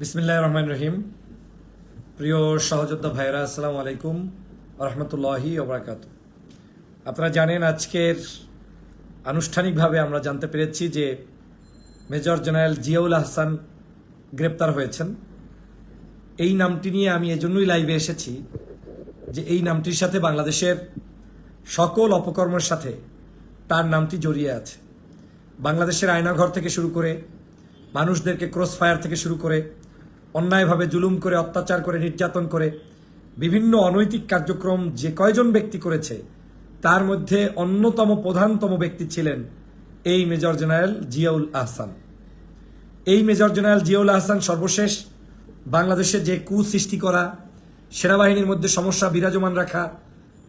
বিসমিল্লাহ রহমান রহিম প্রিয় সহযোদ্ধা ভাইরা আসসালামু আলাইকুম রহমতুল্লাহি ওবরাকাত। আপনারা জানেন আজকের আনুষ্ঠানিকভাবে আমরা জানতে পেরেছি যে মেজর জেনারেল জিয়াউল আহসান গ্রেপ্তার হয়েছেন। এই নামটি নিয়ে আমি এজন্যই লাইভে এসেছি যে এই নামটির সাথে বাংলাদেশের সকল অপকর্মের সাথে তার নামটি জড়িয়ে আছে। বাংলাদেশের আয়নাঘর থেকে শুরু করে, মানুষদেরকে ক্রস ফায়ার থেকে শুরু করে অন্যায়ভাবে জুলুম করে, অত্যাচার করে, নির্যাতন করে বিভিন্ন অনৈতিক কার্যক্রম যে কয়জন ব্যক্তি করেছে, তার মধ্যে অন্যতম প্রধানতম ব্যক্তি ছিলেন এই মেজর জেনারেল জিয়াউল আহসান। এই মেজর জেনারেল জিয়াউল আহসান সর্বশেষ বাংলাদেশে যে কু সৃষ্টি করা, সেনাবাহিনীর মধ্যে সমস্যা বিরাজমান রাখা,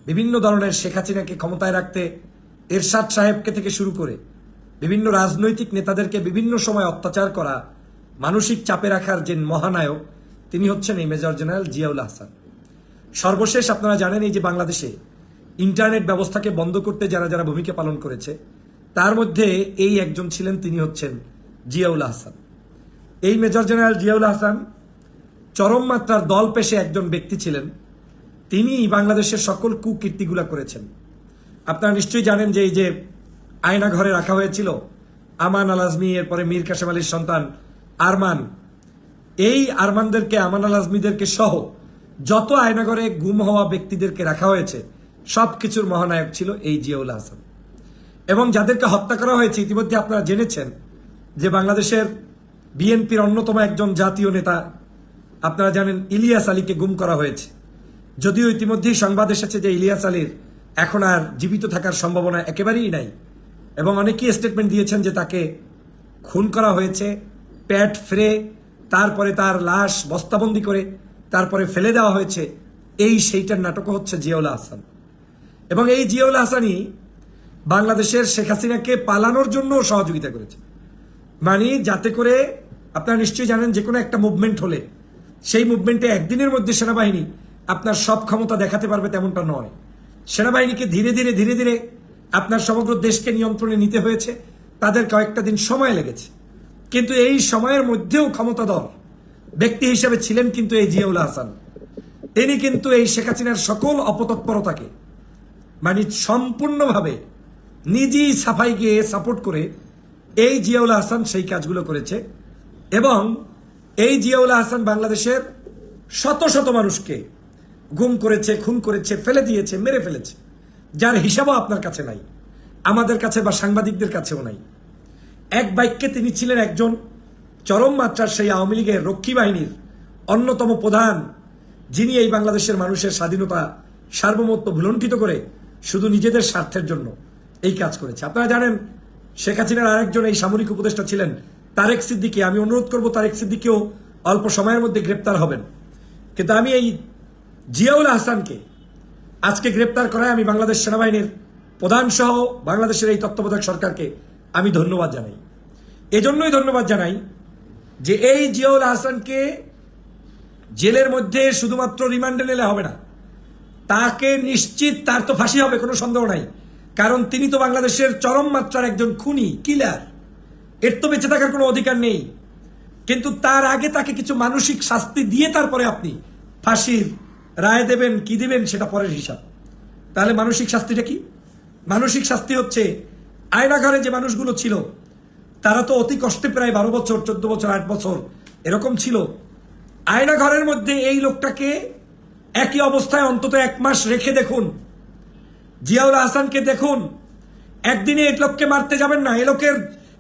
বিভিন্ন ধরনের শেখ হাসিনাকে ক্ষমতায় রাখতে এরশাদ সাহেবকে থেকে শুরু করে বিভিন্ন রাজনৈতিক নেতাদেরকে বিভিন্ন সময় অত্যাচার করা মানসিক চাপে রাখার যে মহানায়ক, তিনি হচ্ছেন এই মেজর জেনারেল জিয়াউল আহসান। সর্বশেষ আপনারা জানেন এই যে বাংলাদেশে ইন্টারনেট ব্যবস্থাকে বন্ধ করতে যারা যারা ভূমিকা পালন করেছে, তার মধ্যে এই একজন ছিলেন, তিনি হচ্ছেন জিয়াউল আহসান। এই মেজর জেনারেল জিয়াউল আহসান চরম মাত্রার দল পেশে একজন ব্যক্তি ছিলেন। তিনি বাংলাদেশের সকল কুকীর্তিগুলা করেছেন। আপনারা নিশ্চয়ই জানেন যে এই যে আয়না ঘরে রাখা হয়েছিল, আমান আল আজমি এরপরে মীর কাসেম আলীর সন্তান আরমান, এই আরমানদেরকে, আমান আল আজমিদেরকে সহ যত আয়নাগরে গুম হওয়া ব্যক্তিদেরকে রাখা হয়েছে সব কিছুর মহানায়ক ছিল এই জিয়াউল হাসান এবং যাদেরকে হত্যা করা হয়েছে, ইতিমধ্যে আপনারা জেনেছেন যে বাংলাদেশের বিএনপির অন্যতম একজন জাতীয় নেতা, আপনারা জানেন ইলিয়াস আলীকে গুম করা হয়েছে। যদিও ইতিমধ্যেই সংবাদ এসেছে যে ইলিয়াস আলীর এখন আর জীবিত থাকার সম্ভাবনা একেবারেই নাই। এবং অনেকেই স্টেটমেন্ট দিয়েছেন যে তাকে খুন করা হয়েছে। প্যাট ফ্রে তারপরে তার লাশ বস্তাবন্দি করে তারপরে ফেলে দেওয়া হয়েছে। এই সেইটার নাটকও হচ্ছে জিয়াউল আহসান। এবং এই জিয়াউল আহসানই বাংলাদেশের শেখ হাসিনাকে পালানোর জন্য সহযোগিতা করেছে। মানে যাতে করে আপনারা নিশ্চয়ই জানেন যে কোনো একটা মুভমেন্ট হলে, সেই মুভমেন্টে একদিনের মধ্যে সেনাবাহিনী আপনার সব ক্ষমতা দেখাতে পারবে তেমনটা নয়। সেনাবাহিনীকে ধীরে ধীরে ধীরে ধীরে আপনার সমগ্র দেশকে নিয়ন্ত্রণে নিতে হয়েছে। তাদের কয়েকটা দিন সময় লেগেছে। কিন্তু এই সময়ের মধ্যেও ক্ষমতাধর ব্যক্তি হিসেবে ছিলেন কিন্তু এই জিয়াউল হাসান। তিনি কিন্তু এই শেখ হাসিনার সকল অপতৎপরতাকে মানে সম্পূর্ণভাবে নিজেই সাফাই গিয়ে সাপোর্ট করে এই জিয়াউল হাসান সেই কাজগুলো করেছে এবং এই জিয়াউল হাসান বাংলাদেশের শত শত মানুষকে গুম করেছে, খুন করেছে, ফেলে দিয়েছে, মেরে ফেলেছে, যার হিসাবও আপনার কাছে নাই, আমাদের কাছে বা সাংবাদিকদের কাছেও নাই। এক বাক্যে তিনি ছিলেন একজন চরম মাত্রার সেই আওয়ামী লীগের রক্ষী বাহিনীর অন্যতম প্রধান, যিনি এই বাংলাদেশের মানুষের স্বাধীনতা, সার্বভৌমত্ব ভুলণ্ঠিত করে শুধু নিজেদের স্বার্থের জন্য এই কাজ করেছে। আপনারা জানেন, শেখ হাসিনার আরেকজন এই সামরিক উপদেষ্টা ছিলেন তারেক সিদ্দিকি। আমি অনুরোধ করব তারেক সিদ্দিকিও অল্প সময়ের মধ্যে গ্রেপ্তার হবেন। কিন্তু আমি এই জিয়াউল আহসানকে আজকে গ্রেপ্তার করায় আমি বাংলাদেশ সেনাবাহিনীর প্রধান সহ বাংলাদেশের এই তত্ত্বাবধায়ক সরকারকে আমি ধন্যবাদ জানাই। এজন্যই ধন্যবাদ জানাই যে এই জিয়াউল আহসানকে জেলের মধ্যে শুধুমাত্র রিমান্ডে নিলে হবে না, তাকে নিশ্চিত তার তো ফাঁসি হবে, কোনো সন্দেহ নাই। কারণ তিনি তো বাংলাদেশের চরম মাত্রার একজন খুনি, কিলার। এর তো বেঁচে থাকার কোনো অধিকার নেই। কিন্তু তার আগে তাকে কিছু মানসিক শাস্তি দিয়ে তারপরে আপনি ফাঁসির রায় দেবেন, কি দিবেন সেটা পরের হিসাব। তাহলে মানসিক শাস্তিটা কি? মানসিক শাস্তি হচ্ছে আয়নাঘরে যে মানুষগুলো ছিল, তারা তো অতি কষ্টে প্রায় বারো বছর, চোদ্দ বছর, আট বছর এরকম ছিল। আয়নাঘরের মধ্যে এই লোকটাকে একই অবস্থায় অন্তত এক মাস রেখে দেখুন। জিয়াউল হাসানকে দেখুন। একদিনে এই লোককে মারতে যাবেন না। এ লোকের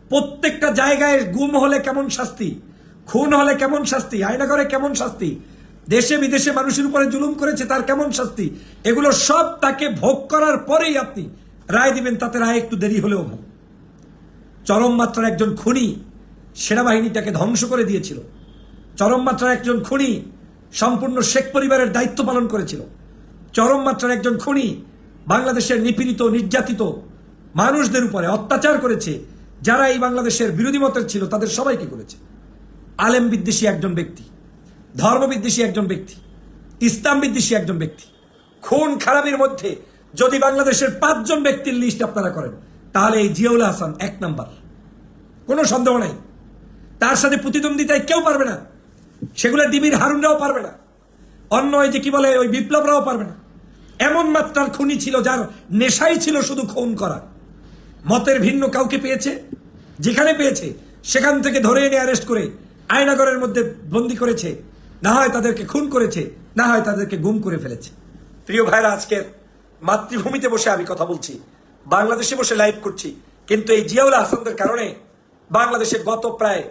প্রত্যেকটা জায়গায় গুম হলে কেমন শাস্তি, খুন হলে কেমন শাস্তি, আয়নাঘরে কেমন শাস্তি, দেশে বিদেশে মানুষের উপরে জুলুম করেছে তার কেমন শাস্তি, এগুলো সব তাকে ভোগ করার পরেই আপনি রায় দিবেন, তাতে রায় একটু দেরি হলেও চরম মাত্রার একজন খুনি সেনাবাহিনীটাকে ধ্বংস করে দিয়েছিল। চরম মাত্রার একজন খুনি সম্পূর্ণ শেখ পরিবারের দায়িত্ব পালন করেছিল। চরম মাত্রার একজন খুনি বাংলাদেশের নিপীড়িত, নির্যাতিত মানুষদের উপরে অত্যাচার করেছে। যারা এই বাংলাদেশের বিরোধী মতের ছিল, তাদের সবাইকে করেছে। আলেম বিদ্বেষী একজন ব্যক্তি, ধর্ম বিদ্বেষী একজন ব্যক্তি, ইসলাম বিদ্বেষী একজন ব্যক্তি, খুন খারাপের মধ্যে যদি বাংলাদেশের পাঁচজন ব্যক্তির লিস্ট আপনারা করেন, তাহলে এই জিয়াউল হাসান এক নাম্বার। কোনো সন্দেহ নাই। তার সাথে প্রতিদ্বন্দ্বিতায় কেউ পারবে না। সেগুলো ডিবির হারুনরাও পারবে না। অন্য ওই যে কি বলে, ওই বিপ্লবরাও পারবে না। এমন মাত্রার খুনি ছিল যার নেশাই ছিল শুধু খুন করা। মতের ভিন্ন কাউকে পেয়েছে? যেখানে পেয়েছে, সেখান থেকে ধরে এনে অ্যারেস্ট করে আয়নাগরের মধ্যে বন্দি করেছে। না হয় তাদেরকে খুন করেছে, না হয় তাদেরকে গুম করে ফেলেছে। প্রিয় ভাইরা, আজকের মাতৃভূমিতে বসে আমি কথা বলছি, বাংলাদেশে বসে লাইভ করছি। কিন্তু এই জিয়াউল হাসানদের কারণে বাংলাদেশে গত প্রায়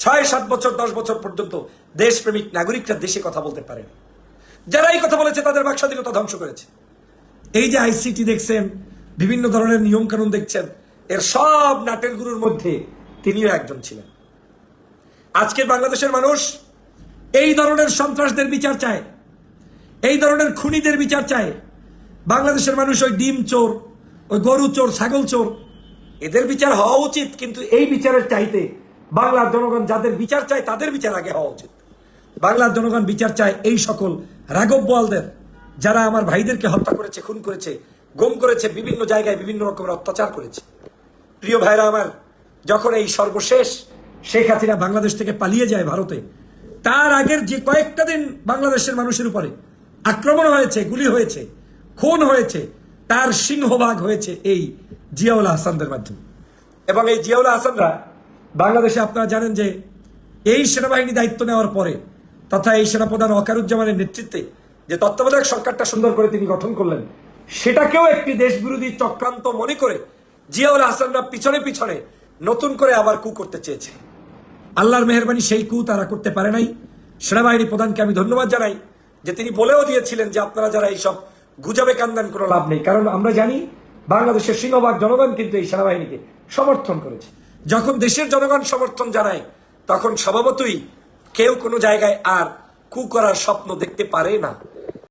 ছয়, সাত বছর, দশ বছর পর্যন্ত দেশপ্রেমিক নাগরিকরা দেশে কথা বলতে পারেনি। যারা এই কথা বলেছে, তাদের বাক স্বাধীনতা ধ্বংস করেছে। এই যে আইসিটি দেখছেন, বিভিন্ন ধরনের নিয়ম কানুন দেখছেন, এর সব নাটের গুরুর মধ্যে তিনিও একজন ছিলেন। আজকের বাংলাদেশের মানুষ এই ধরনের সন্ত্রাসদের বিচার চায়, এই ধরনের খুনিদের বিচার চায় বাংলাদেশের মানুষ ওই ডিম চোর, ওই গরু চোর, ছাগল চোর, এদের বিচার হওয়া উচিত, কিন্তু এই বিচারের চাইতে বাংলার জনগণ যাদের বিচার চায়, তাদের বিচার আগে হওয়া উচিত। বাংলার জনগণ বিচার চায় এই সকল রাঘব বোয়ালদের, যারা আমার ভাইদেরকে হত্যা করেছে, খুন করেছে, গম করেছে, বিভিন্ন জায়গায় বিভিন্ন রকমের অত্যাচার করেছে। প্রিয় ভাইরা আমার, যখন এই সর্বশেষ শেখ হাসিনা বাংলাদেশ থেকে পালিয়ে যায় ভারতে, তার আগের যে কয়েকটা দিন বাংলাদেশের মানুষের উপরে আক্রমণ হয়েছে, গুলি হয়েছে খুন হয়েছে, তার সিংহভাগ হয়েছে এই জিয়াউল হাসানদের মাধ্যমে। এবং এই জিয়াউল হাসানরা বাংলাদেশে আপনারা জানেন যে এই সেনাবাহিনী দায়িত্ব নেওয়ার পরে তথা এই সেনাপ্রধান অকারুজ্জামানের নেতৃত্বে যে তত্ত্বাবধায়ক সরকারটা সুন্দর করে তিনি গঠন করলেন, সেটাকেও একটি দেশবিরোধী চক্রান্ত মনে করে জিয়াউল হাসানরা পিছনে পিছনে নতুন করে আবার কু করতে চেয়েছে। আল্লাহর মেহরবানি সেই কু তারা করতে পারে নাই। সেনাবাহিনী প্রধানকে আমি ধন্যবাদ জানাই যে তিনি বলেও দিয়েছিলেন যে আপনারা যারা এইসব গুজবে কান্দান কোনো লাভ নেই। কারণ আমরা জানি বাংলাদেশের সিংহভাগ জনগণ কিন্তু এই সেনাবাহিনীকে সমর্থন করেছে। যখন দেশের জনগণ সমর্থন জানায়, তখন স্বভাবতই কেউ কোনো জায়গায় আর কু করার স্বপ্ন দেখতে পারে না।